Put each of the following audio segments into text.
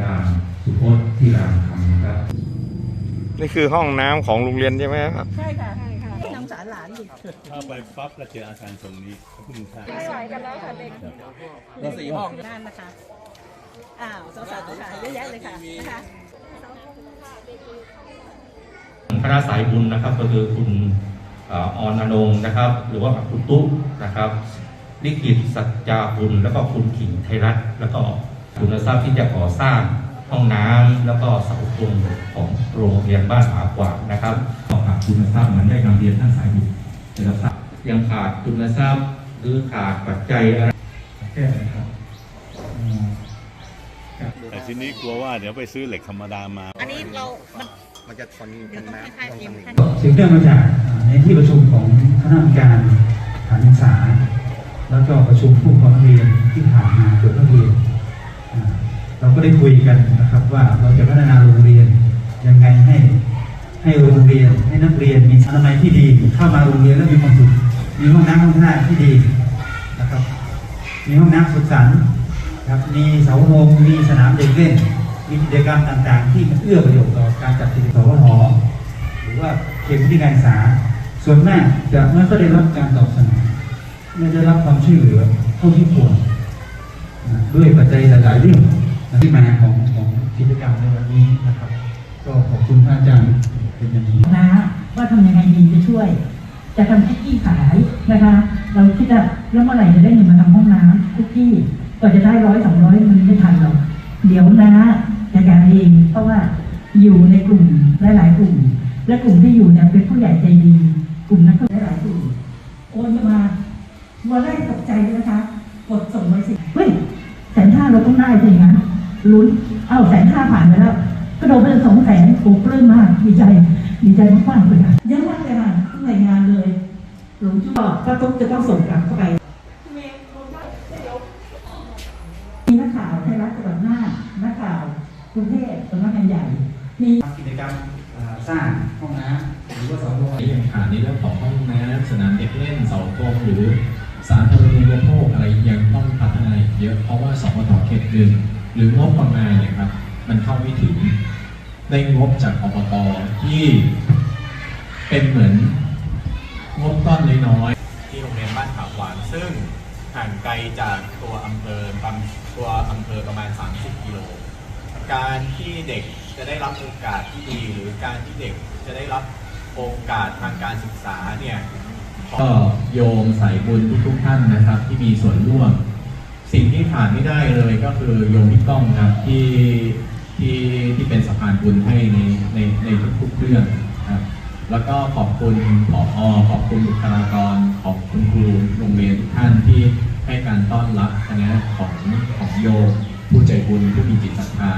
การสุพจน์ที่รามคำนะครับ นี่คือห้องน้ำของโรงเรียนใช่ไหมครับ ใช่ค่ะใช่ค่ะนำสารหลานอยู่ถ้าไปปั๊บแล้วเจออาการตรงนี้ขอบคุณค่ะไม่ไหวกันแล้วค่ะเด็กมีสี่ห้องนั่นนะคะ อ้าวสาวๆค่ะเยอะแยะเลยค่ะนะคะคณะสายบุญนะครับก็คือคุณเอ่อออนอนงค์นะครับ หรือว่าคุณตุ๊กนะครับลิขิตสัจจาบุญแล้วก็คุณขิงไทยรัฐแล้วก็ ทุนทรัพย์ที่จะก่อสร้างห้องน้ำแล้วก็เสาธงของโรงเรียนบ้านหมากวางนะครับก็ขาดทุนทรัพย์เหมือนได้นำเรียนท่านสายบุญนะครับยังขาดทุนทรัพย์หรือขาดปัจจัยอะไรแก้นะครับอืมแต่ทีนี้กลัวว่าเดี๋ยวไปซื้อเหล็กธรรมดามา อันนี้เรามันมันจะทนกันน้ำคล้ายๆพิมพ์สืบเนื่องมาจากอ่าในที่ประชุมของคณะกรรมการสถานศึกษา แล้วก็ประชุมผู้ปกครองนักเรียนที่ผ่านมาเกิดนักเรียนอ่า เราก็ได้คุยกันนะครับว่าเราจะพัฒนาโรงเรียนยังไงให้ให้โรงเรียนให้นักเรียนมีอนามัยที่ดีเข้ามาโรงเรียนแล้วมีความสุขมีห้องน้ำห้องท่าที่ดีนะครับ มีห้องน้ำสุขสันต์ครับมีเสาธงมีสนามเด็กเล่น มีกิจกรรมต่างๆ ที่มันเอื้อประโยชน์ต่อการจัดกิจกรรมสวทหรือว่าเขตพื้นที่การศึกษา ส่วนมากจะไม่ค่อยได้รับการตอบสนองไม่ได้รับความช่วยเหลือเท่าที่ควร ด้วยปัจจัยหลายๆเรื่องที่มาของของกิจกรรมในวันนี้นะครับ ก็ขอบคุณท่านอาจารย์เป็นอย่างยิ่งนะว่าทำยังไงดีจะช่วย จะทำคุกกี้ขายนะคะ เราคิดว่าแล้วเมื่อไหร่จะได้เงินมาทำห้องน้ำคุกกี้ก็จะได้ร้อยสองร้อยมันไม่ทันหรอกเดี๋ยวนะจัดการเองเพราะว่าอยู่ในกลุ่มหลายๆกลุ่ม และกลุ่มที่อยู่เนี่ยเป็นผู้ใหญ่ใจดี กลุ่มนั้นก็หลายๆกลุ่มโอนมาวันแรกตกใจเลยนะคะกดส่งไปสิ นห้าเราต้องได้สิงั้นลุ้นเอ้าแสนห้าผ่านไปแล้วกระโดดไปสองแสนโอ้ปลื้มมากดีใจดีใจมากๆเลยค่ะเยอะมากเลยค่ะทุกหน่วยงานเลยหลวงจุก็ก็ต้องจะต้องส่งกลับเข้าไปมีนักข่าวไทยรัฐจังหวัดน่านนักข่าวกรุงเทพสำนักงานใหญ่มีกิจกรรมอ่าสร้างห้องน้ำหรือว่าเสาธงยังขาดในเรื่องของห้องน้ำสนามเด็กเล่นเสาธงหรือ สาธารณูปโภคอะไรยังต้องพัฒนาอีกเยอะเพราะว่าสปทเขตหนึ่งหรืองบประมาณเนี่ยครับมันเข้าไม่ถึงได้งบจากอบตที่เป็นเหมือนงบก้อนน้อยๆที่โรงเรียนบ้านขาวหวานซึ่งห่างไกลจากตัวอำเภอตัวอำเภอประมาณ 30 กิโล การที่เด็กจะได้รับโอกาสที่ดีหรือการที่เด็กจะได้รับโอกาสทางการศึกษาเนี่ย ก็โยมสายบุญทุกๆท่านนะครับ ที่มีส่วนร่วม สิ่งที่ขาดไม่ได้เลยก็คือโยมพี่ก้องครับที่ที่ที่เป็นสะพานบุญให้ในในในทุกๆเรื่องครับแล้วก็ขอบคุณผออขอบคุณบุคลากรขอบคุณครูโรงเรียนทุกท่านที่ให้การต้อนรับคณะของของโยมผู้ใจบุญผู้มีจิตศรัทธา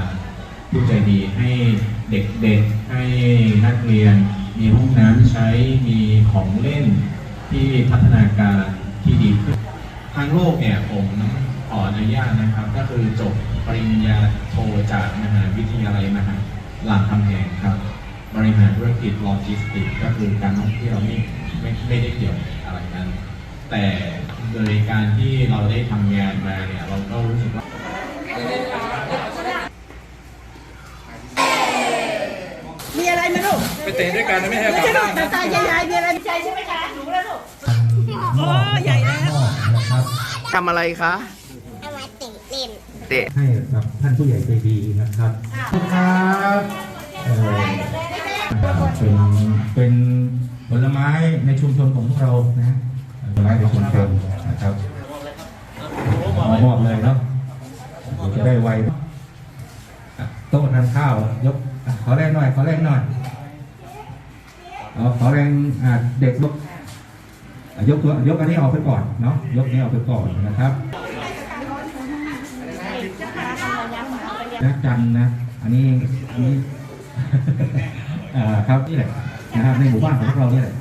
ผู้ใจดีให้เด็กๆให้นักเรียน มีห้องน้ำใช้มีของเล่น ที่พัฒนาการที่ดีขึ้นทางโลกเนี่ยผมขออนุญาตนะครับ ก็คือจบปริญญาโทจากมหาวิทยาลัยมหารามคำแหงครับ บริหารธุรกิจโลจิสติกส์ก็คือการท่องเที่ยวไม่ไม่ไม่ได้เกี่ยวอะไรกัน แต่โดยการที่เราได้ทำงานมาเนี่ยเราก็รู้สึกว่ามีอะไรไหมลูกไปเตะด้วยกันไม่ให้กลับบ้านตาตายายๆมีอะไรใจใช่ไหมคะหนูแล้วลูก โอ้ใหญ่แล้วทำอะไรคะเอามาติดเล่นเตะให้กับท่านผู้ใหญ่ใจดีนะครับครับเอ่อเป็นเป็นผลไม้ในชุมชนของพวกเรานะผลไม้ในชุมชนนะครับเอามอบเลยเนาะเดี๋ยวจะได้ไวอะโต๊ะทานข้าวยกอะขอแรงหน่อยขอแรงหน่อยเอาขอแรงอะเด็กยกอะ ยกตัวยกอันนี้ออกไปก่อนเนาะยกนี้ออกไปก่อนนะครับนะจันนะ อันนี้อันนี้เอ่อครับนี่แหละนะครับในหมู่บ้านของพวกเรานี่แหละ